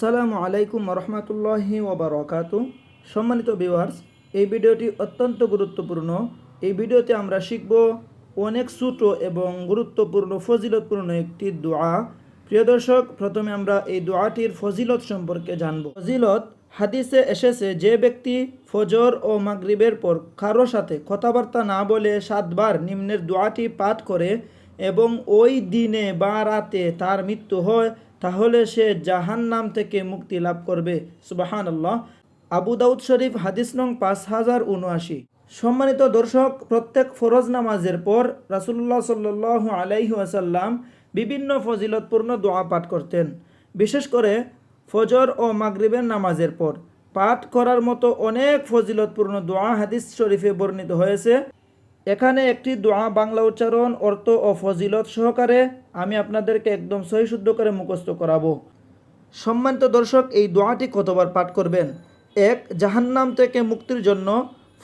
আসসালামু আলাইকুম রহমতুল্লাহি ওবরাকাতু। সম্মানিত ভিউয়ার্স এই ভিডিওটি অত্যন্ত গুরুত্বপূর্ণ। এই ভিডিওতে আমরা শিখব অনেক ছোট এবং গুরুত্বপূর্ণ ফজিলতপূর্ণ একটি দোয়া। প্রিয় দর্শক, প্রথমে আমরা এই দোয়াটির ফজিলত সম্পর্কে জানব। ফজিলত, হাদিসে এসেছে যে ব্যক্তি ফজর ও মাগরিবের পর কারও সাথে কথাবার্তা না বলে সাতবার নিম্নের দোয়াটি পাঠ করে এবং ওই দিনে বা রাতে তার মৃত্যু হয় তাহলে সে জাহান নাম থেকে মুক্তি লাভ করবে। সুবাহান আল্লাহ আবু দাউদ শরীফ হাদিস নং পাঁচ হাজার উনআশি সম্মানিত দর্শক, প্রত্যেক ফরজ নামাজের পর রাসুল্লাহ সাল্লাহ আলাইহি আসাল্লাম বিভিন্ন ফজিলতপূর্ণ দোয়া পাঠ করতেন। বিশেষ করে ফজর ও মাগরিবের নামাজের পর। পাঠ করার মতো অনেক ফজিলতপূর্ণ দোয়া হাদিস শরীফে বর্ণিত হয়েছে। এখানে একটি দোয়া, বাংলা উচ্চারণ, অর্থ ও ফজিলত সহকারে আমি আপনাদেরকে একদম সহি শুদ্ধ করে মুখস্থ করাবো। সম্মানিত দর্শক, এই দোয়াটি কতবার পাঠ করবেন? এক, জাহান্নাম থেকে মুক্তির জন্য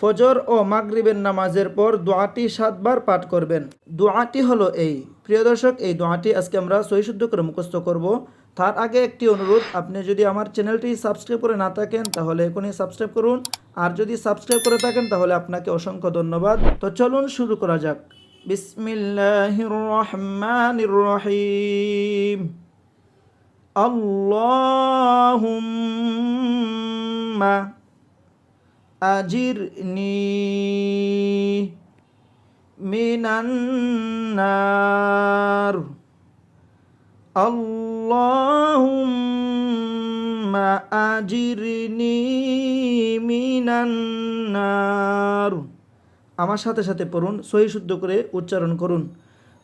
ফজর ও মাগরিবের নামাজের পর দোয়াটি সাতবার পাঠ করবেন। দোয়াটি হলো এই। প্রিয় দর্শক, এই দোয়াটি আজকে আমরা সহি শুদ্ধ করে মুখস্থ করব। তার আগে একটি অনুরোধ, আপনি যদি আমার চ্যানেলটি সাবস্ক্রাইব করে না থাকেন, তাহলে এখনই সাবস্ক্রাইব করুন। আর যদি সাবস্ক্রাইব করে থাকেন, তাহলে আপনাকে অসংখ্য ধন্যবাদ। তো চলুন শুরু করা যাক। বিসমিল্লাহির রহমানির রহিম আল্লাহুম্মা আজিরনি মিনান্নার। اللهم أجرني من النار আমার সাথে সাথে পড়ুন সহি শুদ্ধ করে উচ্চারণ করুন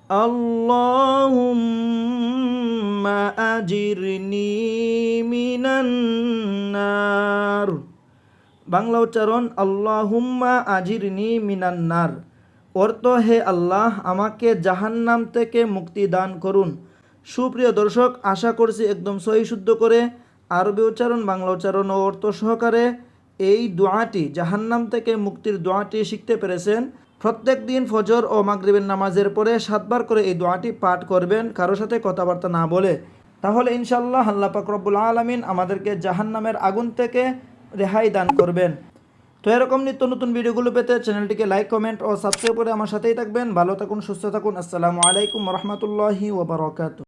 আল্লাহুম্মা আজিরনি মিনান নার বাংলা উচ্চারণ আল্লাহুম্মা আজিরনি মিনান নার অর্থ হে আল্লাহ আমাকে জাহান্নাম থেকে মুক্তি দান করুন সুপ্রিয় দর্শক, আশা করছি একদম সহি শুদ্ধ করে আরবি উচ্চারণ, বাংলা উচ্চারণ ও অর্থ সহকারে এই দোয়াটি, জাহান্নাম থেকে মুক্তির দোয়াটি শিখতে পেরেছেন। প্রত্যেক দিন ফজর ও মাগরিবের নামাজের পরে সাতবার করে এই দোয়াটি পাঠ করবেন কারোর সাথে কথাবার্তা না বলে। তাহলে ইনশাল্লাহ আল্লাহ পাক রব্বুল আলমিন আমাদেরকে জাহান্নামের আগুন থেকে রেহাই দান করবেন। তো এরকম নিত্য নতুন ভিডিওগুলো পেতে চ্যানেলটিকে লাইক, কমেন্ট ও সাবস্ক্রাইব করে আমার সাথেই থাকবেন। ভালো থাকুন, সুস্থ থাকুন। আসসালামু আলাইকুম রহমতুল্লাহি ওবরাকাত